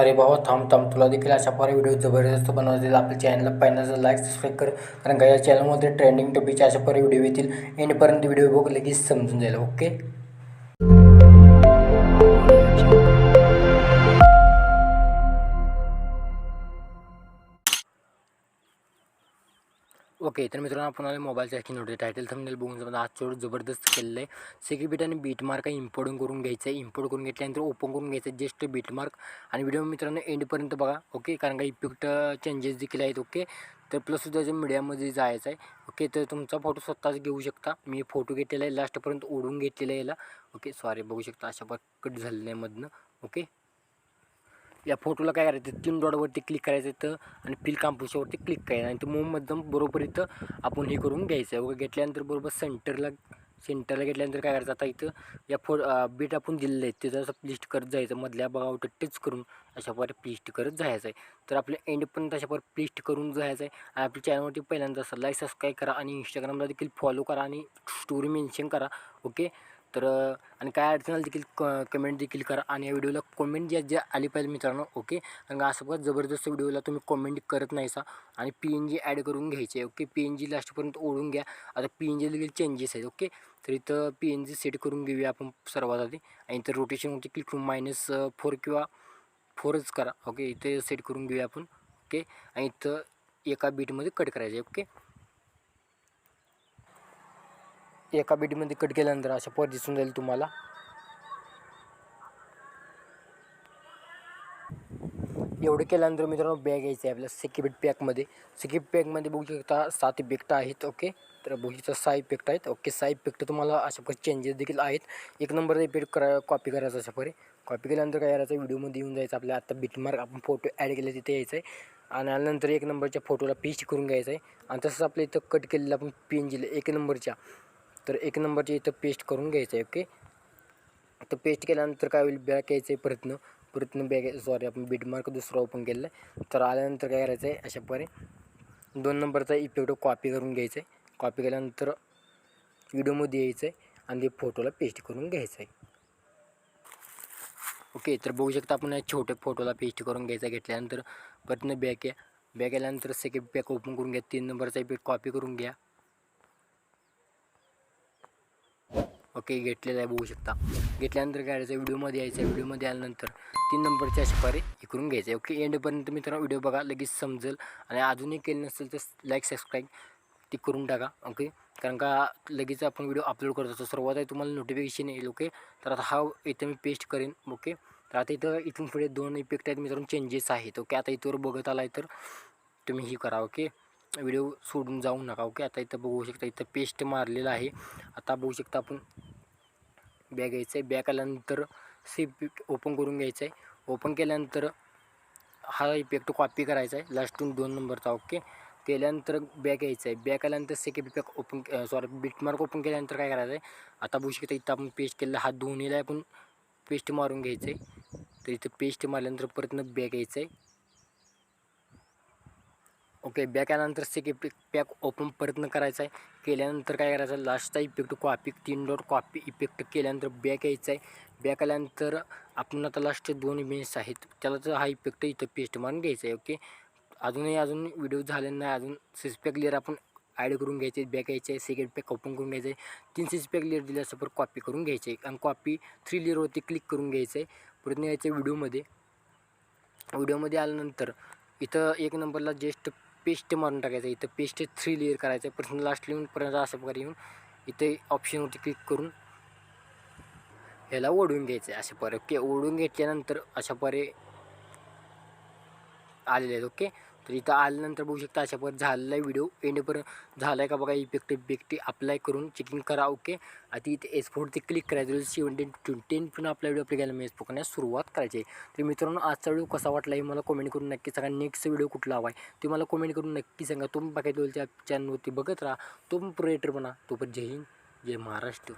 अरे भावा थांब थांब. तुला देखील अशा प्रकारे व्हिडिओ जबरदस्त बनवतील. आपल्या चॅनलला पहिल्यांदा लाईक सबस्क्राईब कर. कारण का या चॅनलमध्ये ट्रेंडिंग टॉपिकचे अशा प्रकारे व्हिडिओ येतील. एंडपर्यंत व्हिडिओ बघ लगेच समजून जाईल ओके ओके तर मित्रांनो आपण आले मोबाईलच्या हॅकिंग नव्हते टायटल थंबनेल बघून. समजा आज चोड जबरदस्त केलेलं आहे सिक्युरिटी आणि बीटमार्क इम्पोर्ट करून घ्यायचं आहे इम्पोर्ट करून घेतल्यानंतर ओपन करून घ्यायचं आहे जस्ट बीटमार्क आणि व्हिडिओ मित्रांनो एंडपर्यंत बघा ओके? कारण का इफेक्ट चेंजेस देखील आहेत ओके? तर प्लस सुद्धा मीडियामध्ये जायचं आहे ओके? तर तुमचा फोटो स्वतःच घेऊ शकता. मी फोटो घेतलेला आहे लास्टपर्यंत ओढून घेतलेला आहे याला ओके? सॉरी बघू शकता अशा प्रकारे कट झालेल्यामधनं ओके? या फोटोला काय करायचं? तीन डॉटवरती क्लिक करायचं तर आणि फिल कांपुशावरती क्लिक करायचं. आणि ते मूवमधून बरोबर इथं आपण हे करून घ्यायचं. आहे वगैरे घेतल्यानंतर बरोबर सेंटरला सेंटरला घेतल्यानंतर काय करायचं? आता इथं या फो बीट आपण दिलेलं आहे. ते असं प्लिस्ट करत जायचं. मधल्या बघावं टच करून अशा प्रकारे प्लिस्ट करत जायचं आहे. तर आपल्या एंड पण तशा प्रकारे प्लिस्ट करून जायचं आहे. आणि आपल्या चॅनलवरती पहिल्यांदा असं लाईक सबस्क्राईब करा आणि इंस्टाग्रामला देखील फॉलो करा आणि स्टोरी मेन्शन करा. ओके तर आणि काय अडचण आली देखील क कमेंट देखील करा आणि या व्हिडिओला कमेंट ज्या ज्या आली पाहिजे मित्रांनो ओके आणि असं बघा जबरदस्त व्हिडिओला तुम्ही कमेंट करत नाही सा. आणि पी एन जी ॲड करून घ्यायचे आहे ओके पी एन जी लास्टपर्यंत ओढून घ्या. आता पी एन जी देखील चेंजेस आहेत ओके तर इथं पी एन जी सेट करून घेऊया आपण सर्वात आधी. आणि इथं रोटेशनवरती क्लिक करून मायनस फोर किंवा फोरच करा ओके इथे सेट करून घेऊया आपण ओके आणि इथं एका बीटमध्ये कट करायचे आहे ओके एका बीटमध्ये कट केल्यानंतर अशा पर दिसून जाईल तुम्हाला. एवढं केल्यानंतर मित्रांनो बॅग यायचं आहे आपल्या सिक्युरिटी पॅकमध्ये सिक्युरिटी पॅकमध्ये बघू शकता सात इफेक्ट आहेत ओके तर बघू शकता सहा इफेक्ट आहेत ओके सहा इफेक्ट तुम्हाला अशा प्रकारे चेंजेस देखील आहेत. एक नंबर इफेक्ट करा कॉपी करायचा अशा प्रकारे. कॉपी केल्यानंतर काय करायचं व्हिडिओमध्ये येऊन जायचं आपल्या आता बिटमार्क आपण फोटो ॲड केले तिथे यायचं आहे. आणि आल्यानंतर एक नंबरच्या फोटोला पेस्ट करून घ्यायचं आहे. आणि तसंच आपल्या इथं कट केलेलं आपण पी एन जीला एक नंबरच्या. तर एक नंबरची इथं पेस्ट करून घ्यायचं आहे ओके तर पेस्ट केल्यानंतर काय होईल? बॅक यायचं आहे परतनं. परतनं बॅग सॉरी आपण बीडमार्क दुसरा ओपन केलेला आहे. तर आल्यानंतर काय करायचं आहे? अशा प्रकारे दोन नंबरचा इफेक्ट कॉपी करून घ्यायचं आहे. कॉपी केल्यानंतर व्हिडिओमध्ये यायचं आहे आणि ते फोटोला पेस्ट करून घ्यायचं आहे. ओके तर बघू शकता आपण या छोट्या फोटोला पेस्ट करून घ्यायचा घेतल्यानंतर परतनं बॅक या बॅक आल्यानंतर सेकंड बॅक ओपन करून घ्या. तीन नंबरचा इफेक्ट कॉपी करून घ्या. ओके घेतलेलं आहे बघू शकता. घेतल्यानंतर काय करायचं व्हिडिओमध्ये यायचं आहे व्हिडिओमध्ये आल्यानंतर तीन नंबरच्या शिफारी इकडून हे करून घ्यायचं आहे. ओके एंडपर्यंत मित्रांनो व्हिडिओ बघा लगेच समजेल. आणि अजूनही केलं नसेल तर लाईक सबस्क्राईब ती करून टाका ओके? कारण का लगेच आपण व्हिडिओ अपलोड करत असतो. सर्वात आहे तुम्हाला नोटिफिकेशन येईल ओके? तर आता हा इथं मी पेस्ट करेन ओके? तर आता इथं इथून पुढे दोन इफेक्ट आहेत मित्रांनो चेंजेस आहेत ओके? आता इथवर बघत आला आहे तर तुम्ही ही करा ओके? व्हिडिओ सोडून जाऊ नका ओके? आता इथं बघू शकता इथं पेस्ट मारलेलं आहे. आता बघू शकता आपण बॅग घ्यायचं आहे बॅग आल्यानंतर सी ओपन करून घ्यायचं आहे ओपन केल्यानंतर हा इफेक्ट कॉपी करायचा आहे. लास्टून दोन नंबरचा ओके? केल्यानंतर बॅक घ्यायचं आहे बॅक आल्यानंतर सेकंड बॅक ओपन सॉरी बिटमार्क ओपन केल्यानंतर काय करायचं आहे आता बघू शकता इथं आपण पेस्ट केलेला हा दोन्हीला आपण पेस्ट मारून घ्यायचं आहे तर इथं पेस्ट मारल्यानंतर परत बॅक घ्यायचं आहे ओके बॅक आल्यानंतर सेकंड पॅक ओपन परतनं करायचा आहे. केल्यानंतर काय करायचं? आहे लास्टचा इफेक्ट कॉपी तीन डॉट कॉपी इफेक्ट केल्यानंतर बॅक यायचं आहे. बॅक आल्यानंतर आपण आता लास्ट दोन इमेज आहेत. त्याला तर हा इफेक्ट इथं पेस्ट मारून घ्यायचा आहे ओके? अजूनही अजून व्हिडिओ झाले नाही अजून सिक्स पॅक लेअर आपण ॲड करून घ्यायचे बॅक यायचे आहे सेकंड पॅक ओपन करून घ्यायचं आहे. तीन सिक्स पॅक लेअर दिले असं परत कॉपी करून घ्यायचे आहे. आणि कॉपी थ्री लेअरवरती क्लिक करून घ्यायचं आहे. परत यायचं आहे व्हिडिओमध्ये व्हिडिओमध्ये आल्यानंतर इथं एक नंबरला जस्ट पेस्ट मारून टाकायचं. इथं पेस्ट थ्री लेअर करायचं. आहे पर्सन लास्ट लिहून पर्यंत अशा प्रकारे येऊन इथे ऑप्शनवरती क्लिक करून ह्याला ओढून घ्यायचं. आहे अशा प्रकारे ओके ओढून घेतल्यानंतर अशा प्रकारे आलेले आहेत ओके? तर इथं आल्यानंतर बघू शकता अशा प्रकारे झालेला आहे व्हिडिओ. एंडपर्यंत झाला आहे का बघा इफेक्ट बिफेक्ट अप्लाय करून चेकिंग करा ओके आता इथे एस फोर ते क्लिक करायचं सेवन्टीन ट्वेंटीन पण आपला व्हिडिओ आपल्या गेला मेस एसपो सुरुवात करायची. आहे तर मित्रांनो आजचा व्हिडिओ कसा वाटला हे मला कमेंट करून नक्की सांगा. नेक्स्ट व्हिडिओ कुठला हवा आहे ते मला कमेंट करून नक्की सांगा. तुम्ही बघायचं त्या चॅनलवरती बघत राहा. तो पण क्रिएटर बना. तो पण जय हिंद जय महाराष्ट्र.